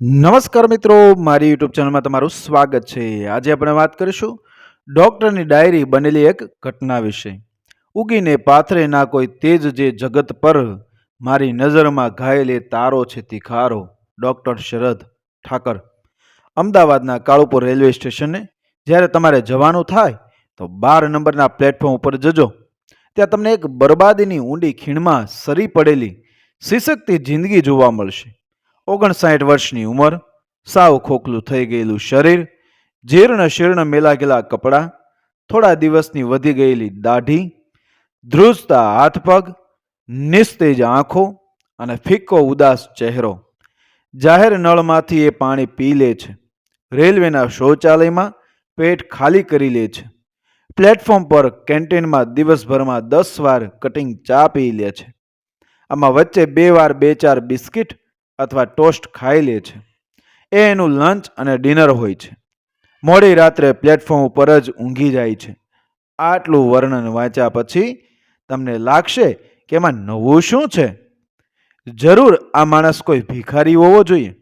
નમસ્કાર મિત્રો, મારી યુટ્યુબ ચેનલમાં તમારું સ્વાગત છે. આજે આપણે વાત કરીશું ડૉક્ટરની ડાયરી બનેલી એક ઘટના વિશે. ઉગીને પાથરે ના કોઈ તેજ જે જગત પર મારી નજરમાં ઘાયલે તારો છે તિખારો, ડૉક્ટર શરદ ઠાકર. અમદાવાદના કાળુપુર રેલવે સ્ટેશને જ્યારે તમારે જવાનું થાય તો બાર નંબરના પ્લેટફોર્મ ઉપર જજો. ત્યાં તમને એક બરબાદીની ઊંડી ખીણમાં સરી પડેલી સિસકતી જિંદગી જોવા મળશે. ઓગણસાઠ વર્ષની ઉંમર, સાવ ખોખલું થઈ ગયેલું શરીર, જીર્ણ શીર્ણ મેલા ગયેલા કપડાં, થોડા દિવસની વધી ગયેલી દાઢી, ધ્રુજતા હાથ પગ, નિસ્તેજ આંખો અને ફિક્કો ઉદાસ ચહેરો. જાહેર નળમાંથી એ પાણી પી લે છે. રેલવેના શૌચાલયમાં પેટ ખાલી કરી લે છે. પ્લેટફોર્મ પર કેન્ટીનમાં દિવસભરમાં દસ વાર કટિંગ ચા પી લે છે. આમાં વચ્ચે બે વાર બે ચાર બિસ્કિટ અથવા ટોસ્ટ ખાઈ લે છે. એ એનું લંચ અને ડિનર હોય છે. મોડી રાત્રે પ્લેટફોર્મ ઉપર જ ઊંઘી જાય છે. આટલું વર્ણન વાંચ્યા પછી તમને લાગશે કે એમાં નવું શું છે? જરૂર આ માણસ કોઈ ભિખારી હોવો જોઈએ.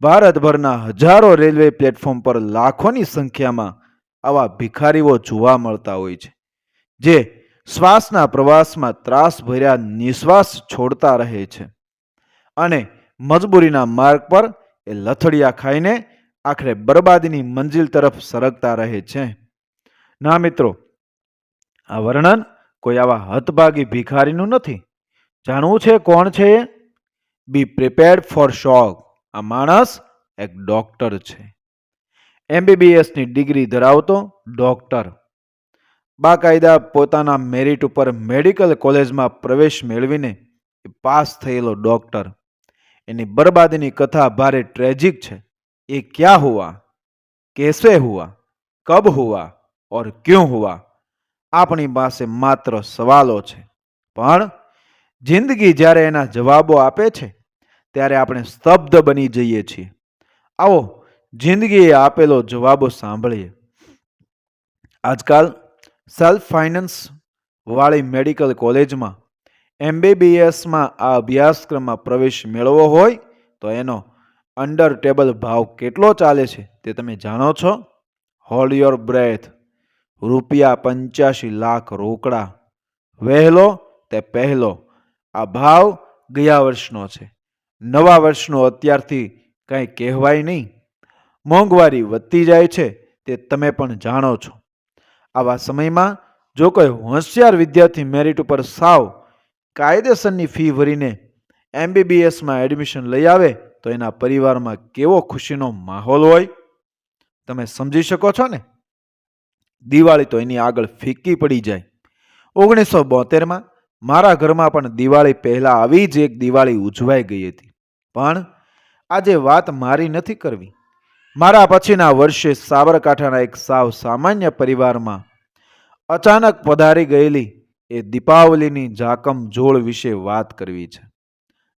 ભારતભરના હજારો રેલવે પ્લેટફોર્મ પર લાખોની સંખ્યામાં આવા ભિખારીઓ જોવા મળતા હોય છે, જે શ્વાસના પ્રવાસમાં ત્રાસ ભર્યા નિશ્વાસ છોડતા રહે છે. અને મજબૂરીના માર્ગ પર એ લથડિયા ખાઈને આખરે બરબાદીની મંજિલ તરફ સરકતા રહે છે. ના મિત્રો, આ વર્ણન કોઈ આવા હતભાગી ભિખારીનું નથી. જાણવું છે કોણ છે બી પ્રિપેર્ડ ફોર શોક આ માણસ એક ડોક્ટર છે. એમબીબીએસની ડિગ્રી ધરાવતો ડોક્ટર. બાકાયદા પોતાના મેરિટ ઉપર મેડિકલ કોલેજમાં પ્રવેશ મેળવીને પાસ થયેલો ડોક્ટર. એની બરબાદીની કથા ભારે ટ્રેજિક છે. એ ક્યાં હુઆ? કેસે હુઆ? કબ હુઆ? ઓર ક્યું હુઆ? આપણી પાસે માત્ર સવાલો છે. પણ જિંદગી જ્યારે એના જવાબો આપે છે, ત્યારે આપણે સ્તબ્ધ બની જઈએ છીએ. આવો, જિંદગીએ આપેલો જવાબો સાંભળીએ. આજકાલ સેલ્ફ ફાઇનાન્સ વાળી મેડિકલ કોલેજમાં એમબીબીએસમાં આ અભ્યાસક્રમમાં પ્રવેશ મેળવવો હોય તો એનો અંડર ટેબલ ભાવ કેટલો ચાલે છે તે તમે જાણો છો? હોલ્ડ યોર બ્રેથ રૂપિયા પંચ્યાસી લાખ રોકડા. વહેલો તે પહેલો. આ ભાવ ગયા વર્ષનો છે. નવા વર્ષનો અત્યારથી કંઈ કહેવાય નહીં. મોંઘવારી વધતી જાય છે તે તમે પણ જાણો છો. આવા સમયમાં જો કોઈ હોશિયાર વિદ્યાર્થી મેરિટ ઉપર સાવ કાયદેસરની ફી ભરીને એમબીબીએસમાં એડમિશન લઈ આવે તો એના પરિવારમાં કેવો ખુશીનો માહોલ હોય? તમે સમજી શકો છો ને? દિવાળી તો એની આગળ ફીકી પડી જાય. ઓગણીસો બોતેરમાં મારા ઘરમાં પણ દિવાળી પહેલાં આવી જ એક દિવાળી ઉજવાઈ ગઈ હતી. પણ આજે વાત મારી નથી કરવી. મારા પછીના વર્ષે સાબરકાંઠાના એક સાવ સામાન્ય પરિવારમાં અચાનક પધારી ગયેલી એ દીપાવલીની જાકમ જોડ વિશે વાત કરવી છે.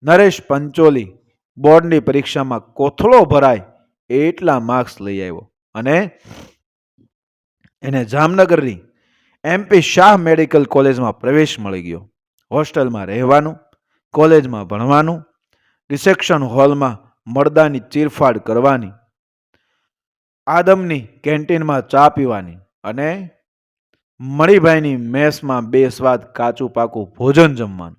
નરેશ પંચોલી બોર્ડની પરીક્ષામાં કોથળો ભરાય એટલા માર્ક્સ લઈ આવ્યો અને એને જામનગરની એમપી શાહ મેડિકલ કોલેજમાં પ્રવેશ મળી ગયો. હોસ્ટેલમાં રહેવાનું, કોલેજમાં ભણવાનું, રિસેપ્શન હોલમાં મળદાની ચીરફાડ કરવાની, આદમની કેન્ટીનમાં ચા પીવાની અને મણિભાઈની મેસમાં બે સ્વાદ કાચું પાકું ભોજન જમવાનું.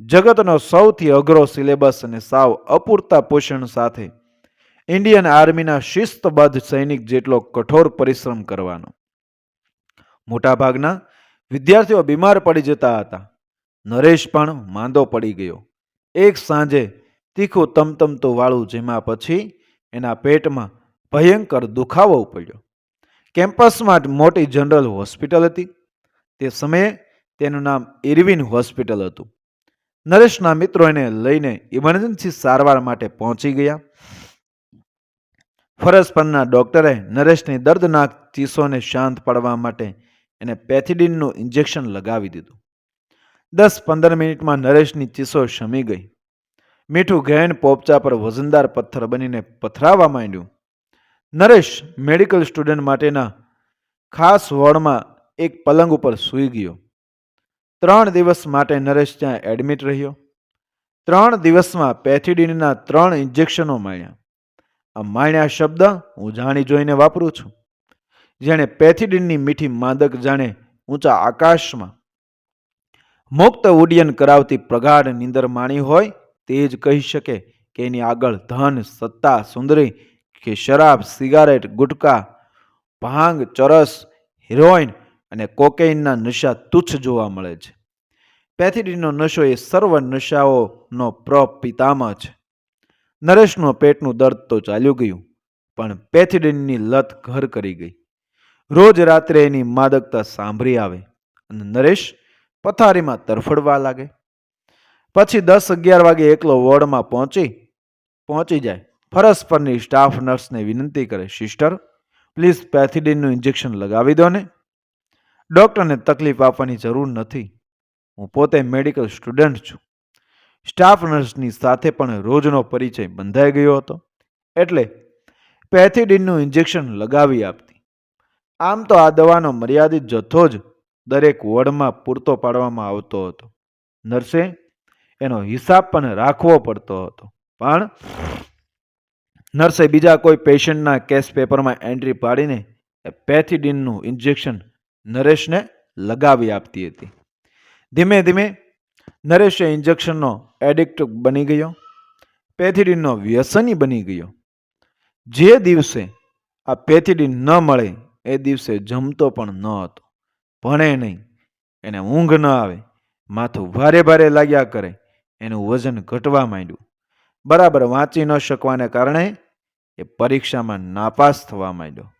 જગતનો સૌથી અઘરો સિલેબસ અને સાવ અપૂરતા પોષણ સાથે ઇન્ડિયન આર્મીના શિસ્તબદ્ધ સૈનિક જેટલો કઠોર પરિશ્રમ કરવાનો. મોટાભાગના વિદ્યાર્થીઓ બીમાર પડી જતા હતા. નરેશ પણ માંદો પડી ગયો. એક સાંજે તીખું તમતમતું વાળું જેમાં પછી એના પેટમાં ભયંકર દુખાવો પડ્યો કેમ્પસમાં મોટી જનરલ હોસ્પિટલ હતી. તે સમયે તેનું નામ ઇરવિન હોસ્પિટલ હતું. નરેશના મિત્રો એને લઈને ઇમરજન્સી સારવાર માટે પહોંચી ગયા. ફરજ પરના ડોક્ટરે નરેશની દર્દનાક ચીસોને શાંત પાડવા માટે એને પેથિડિનનું ઇન્જેક્શન લગાવી દીધું. દસ પંદર મિનિટમાં નરેશની ચીસો શમી ગઈ. મીઠું ઘેન પોપચા પર વજનદાર પથ્થર બનીને પથરાવા માંડ્યું. નરેશ મેડિકલ સ્ટુડન્ટ માટેના ખાસ વોર્ડમાં એક પલંગ ઉપર સૂઈ ગયો. ત્રણ દિવસ માટે નરેશ ત્યાં એડમિટ રહ્યો. ત્રણ દિવસમાં પેથિડિનના ત્રણ ઇન્જેક્શનો માણ્યા. આ માણ્યા શબ્દ હું જાણી જોઈને વાપરું છું. જેણે પેથિડિનની મીઠી માદક જાણે ઊંચા આકાશમાં મુક્ત ઉડ્ડયન કરાવતી પ્રગાઢ નીંદર માણી હોય તે જ કહી શકે કે એની આગળ ધન, સત્તા, સુંદરી કે શરાબ, સિગારેટ, ગુટકા, ભાંગ, ચરસ, હિરોઈન અને કોકેઇનના નશા તુચ્છ જોવા મળે છે. પેથિડિનનો નશો એ સર્વ નશાઓનો પ્રપિતામહ છે. નરેશનું પેટનું દર્દ તો ચાલ્યું ગયું, પણ પેથિડિનની લત ઘર કરી ગઈ. રોજ રાત્રે એની માદકતા સાંભળી આવે અને નરેશ પથારીમાં તરફડવા લાગે. પછી દસ અગિયાર વાગે એકલો વોર્ડમાં પહોંચી પહોંચી જાય. ફરસ પરની સ્ટાફ નર્સને વિનંતી કરે સિસ્ટર પ્લીઝ પેથિડિનનું ઇન્જેક્શન લગાવી દો ને. ડૉક્ટરને તકલીફ આપવાની જરૂર નથી. હું પોતે મેડિકલ સ્ટુડન્ટ છું. સ્ટાફ નર્સની સાથે પણ રોજનો પરિચય બંધાઈ ગયો હતો. એટલે પેથિડિનનું ઇન્જેક્શન લગાવી આપતી. આમ તો આ દવાનો મર્યાદિત જથ્થો જ દરેક વોર્ડમાં પૂરતો પાડવામાં આવતો હતો. નર્સે એનો હિસાબ પણ રાખવો પડતો હતો. પણ નર્સે બીજા કોઈ પેશન્ટના કેસ પેપરમાં એન્ટ્રી પાડીને પેથિડિનનું ઇન્જેક્શન નરેશને લગાવી આપતી હતી. ધીમે ધીમે નરેશ ઇન્જેક્શનનો એડિક્ટ બની ગયો, પેથિડિનનો વ્યસની બની ગયો. જે દિવસે આ પેથિડિન ન મળે, એ દિવસે જમતો પણ ન હતો. ભણે નહીં, એને ઊંઘ ન આવે, માથું ભારે ભારે લાગ્યા કરે, એનું વજન ઘટવા માંડ્યું. બરાબર વાંચી ન શકવાને કારણે એ પરીક્ષામાં નાપાસ થવા માંડ્યો.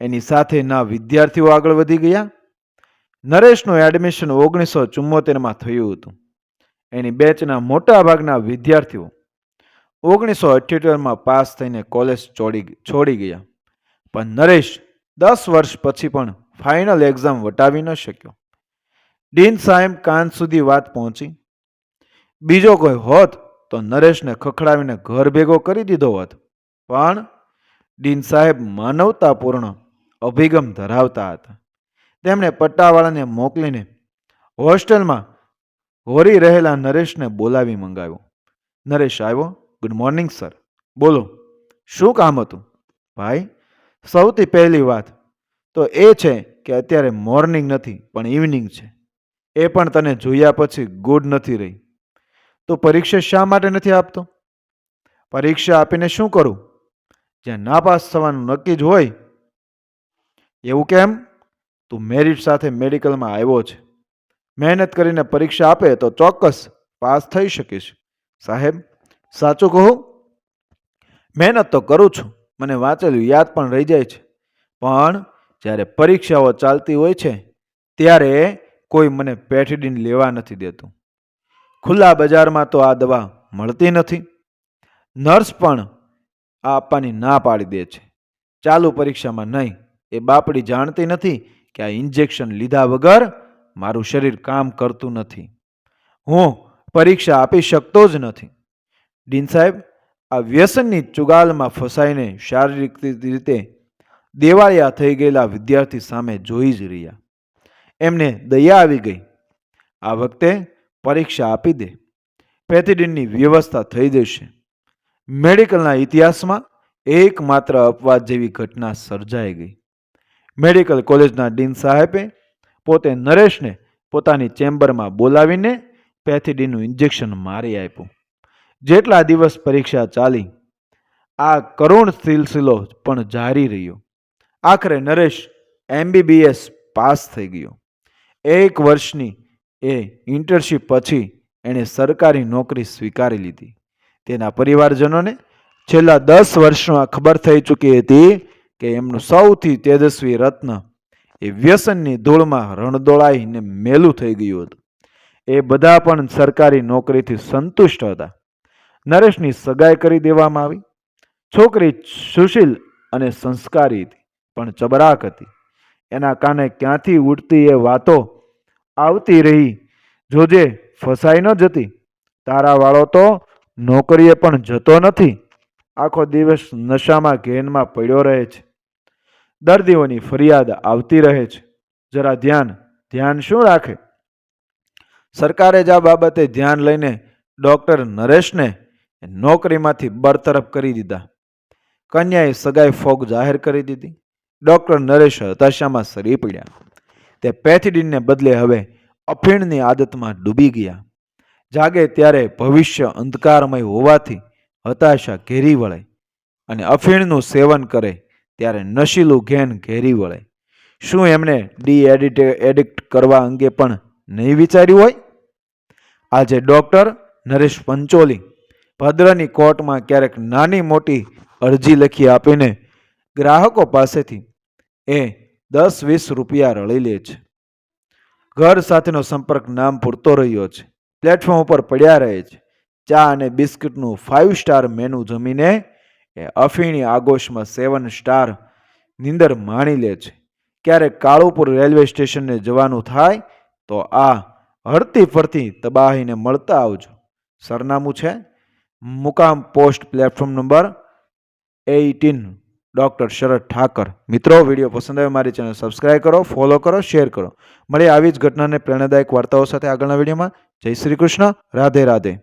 એની સાથે ના વિદ્યાર્થીઓ આગળ વધી ગયા. નરેશનું એડમિશન ઓગણીસો ચુમ્મોતેરમાં થયું હતું. એની બેચના મોટા ભાગના વિદ્યાર્થીઓ ઓગણીસો અઠ્યોતેરમાં પાસ થઈને કોલેજ છોડી છોડી ગયા. પણ નરેશ દસ વર્ષ પછી પણ ફાઇનલ એક્ઝામ વટાવી ન શક્યો. ડીન સાહેબ કાન સુધી વાત પહોંચી. બીજો કોઈ હોત તો નરેશને ખખડાવીને ઘર ભેગો કરી દીધો હોત. પણ ડીન સાહેબ માનવતાપૂર્ણ અભિગમ ધરાવતા હતા. તેમણે પટ્ટાવાળાને મોકલીને હોસ્ટેલમાં હોરી રહેલા નરેશને બોલાવી મંગાવ્યો. નરેશ આવ્યો, ગુડ મોર્નિંગ, સર. બોલો, શું કામ હતું? ભાઈ, સૌથી પહેલી વાત તો એ છે કે અત્યારે મોર્નિંગ નથી, પણ ઇવનિંગ છે. એ પણ તને જોયા પછી ગુડ નથી રહી. તો પરીક્ષા શા માટે નથી આપતો? પરીક્ષા આપીને શું કરું? જ્યાં નાપાસ થવાનું નક્કી જ હોય. એવું કેમ? તું મેરિટ સાથે મેડિકલમાં આવ્યો છે. મહેનત કરીને પરીક્ષા આપે તો ચોક્કસ પાસ થઈ શકીશ. સાહેબ, સાચું કહું? મહેનત તો કરું છું. મને વાંચેલું યાદ પણ રહી જાય છે. પણ જ્યારે પરીક્ષાઓ ચાલતી હોય છે, ત્યારે કોઈ મને પેઠડીને લેવા નથી દેતું. ખુલ્લા બજારમાં તો આ દવા મળતી નથી. નર્સ પણ આ આપવાની ના પાડી દે છે. ચાલુ પરીક્ષામાં નહીં. એ બાપડી જાણતી નથી કે આ ઇન્જેક્શન લીધા વગર મારું શરીર કામ કરતું નથી. હું પરીક્ષા આપી શકતો જ નથી. ડીન સાહેબ, આ વ્યસનની ચુગાલમાં ફસાઈને શારીરિક રીતે દેવાળિયા થઈ ગયેલા વિદ્યાર્થી સામે જોઈ જ રહ્યા. એમને દયા આવી ગઈ. આ વખતે પરીક્ષા આપી દે. પેથીડિનની વ્યવસ્થા થઈ જશે. મેડિકલના ઇતિહાસમાં એકમાત્ર અપવાદ જેવી ઘટના સર્જાઈ ગઈ. મેડિકલ કોલેજના ડીન સાહેબે પોતે નરેશને પોતાની ચેમ્બરમાં બોલાવીને પેથીડીનનું ઇન્જેક્શન મારી આપ્યું. જેટલા દિવસ પરીક્ષા ચાલી, આ કરુણ સિલસિલો પણ જારી રહ્યો. આખરે નરેશ એમબીબીએસ પાસ થઈ ગયો. એક વર્ષની એ ઇન્ટર્નશીપ પછી એણે સરકારી નોકરી સ્વીકારી લીધી. તેના પરિવારજનોને છેલ્લા દસ વર્ષમાં ખબર થઈ ચૂકી હતી કે એમનું સૌથી તેજસ્વી રત્ન એ વ્યસનની ધૂળમાં રણદોળાઈને મેલું થઈ ગયું હતું. એ બધા પણ સરકારી નોકરીથી સંતુષ્ટ હતા. નરેશની સગાઈ કરી દેવામાં આવી. છોકરી સુશીલ અને સંસ્કારી હતી, પણ ચબરાક હતી. એના કાને ક્યાંથી ઉડતી એ વાતો આવતી રહી. જોજે, ફસાઈ ન જતી. તારાવાળો તો નોકરીએ પણ જતો નથી. આખો દિવસ નશામાં, ઘેનમાં પડ્યો રહે છે. દર્દીઓની ફરિયાદ આવતી રહે છે. જરા ધ્યાન ધ્યાન શું રાખે? સરકારે જ આ બાબતે ધ્યાન લઈને ડૉક્ટર નરેશને નોકરીમાંથી બરતરફ કરી દીધા. કન્યાએ સગાઈ ફોગ જાહેર કરી દીધી. ડૉક્ટર નરેશ હતાશામાં સરી પડ્યા. તે પેથિડીનને બદલે હવે અફીણની આદતમાં ડૂબી ગયા. જાગે ત્યારે ભવિષ્ય અંધકારમય હોવાથી હતાશા ઘેરી વળે અને અફીણનું સેવન કરે ત્યારે નશીલું ઘેન ઘેરી વળે. શું એમણે ડી એડિટ એડિક્ટ કરવા અંગે પણ નહીં વિચાર્યું હોય? આજે ડૉક્ટર નરેશ પંચોલી ભદ્રની કોર્ટમાં ક્યારેક નાની મોટી અરજી લખી આપીને ગ્રાહકો પાસેથી એ દસ વીસ રૂપિયા રળી લે છે. ઘર સાથેનો સંપર્ક નામ પૂરતો રહ્યો છે. પ્લેટફોર્મ ઉપર પડ્યા રહે છે. ચા અને બિસ્કિટનું ફાઇવ સ્ટાર મેનુ જમીને એ અફીણી આગોશમાં સેવન સ્ટાર નીંદર માણી લે છે. ક્યારેક કાળુપુર રેલવે સ્ટેશનને જવાનું થાય તો આ હરતી ફરતી તબાહીને મળતા આવજો. સરનામું છે મુકામ post platform number eighteen doctor Sharad Thakar. મિત્રો, વીડિયો પસંદ આવે મારી ચેનલ સબસ્ક્રાઈબ કરો, ફોલો કરો, શેર કરો. મળીએ આવી જ ઘટનાને પ્રેરણાદાયક વાર્તાઓ સાથે આગળના વિડીયોમાં. જય શ્રી કૃષ્ણ. રાધે રાધે.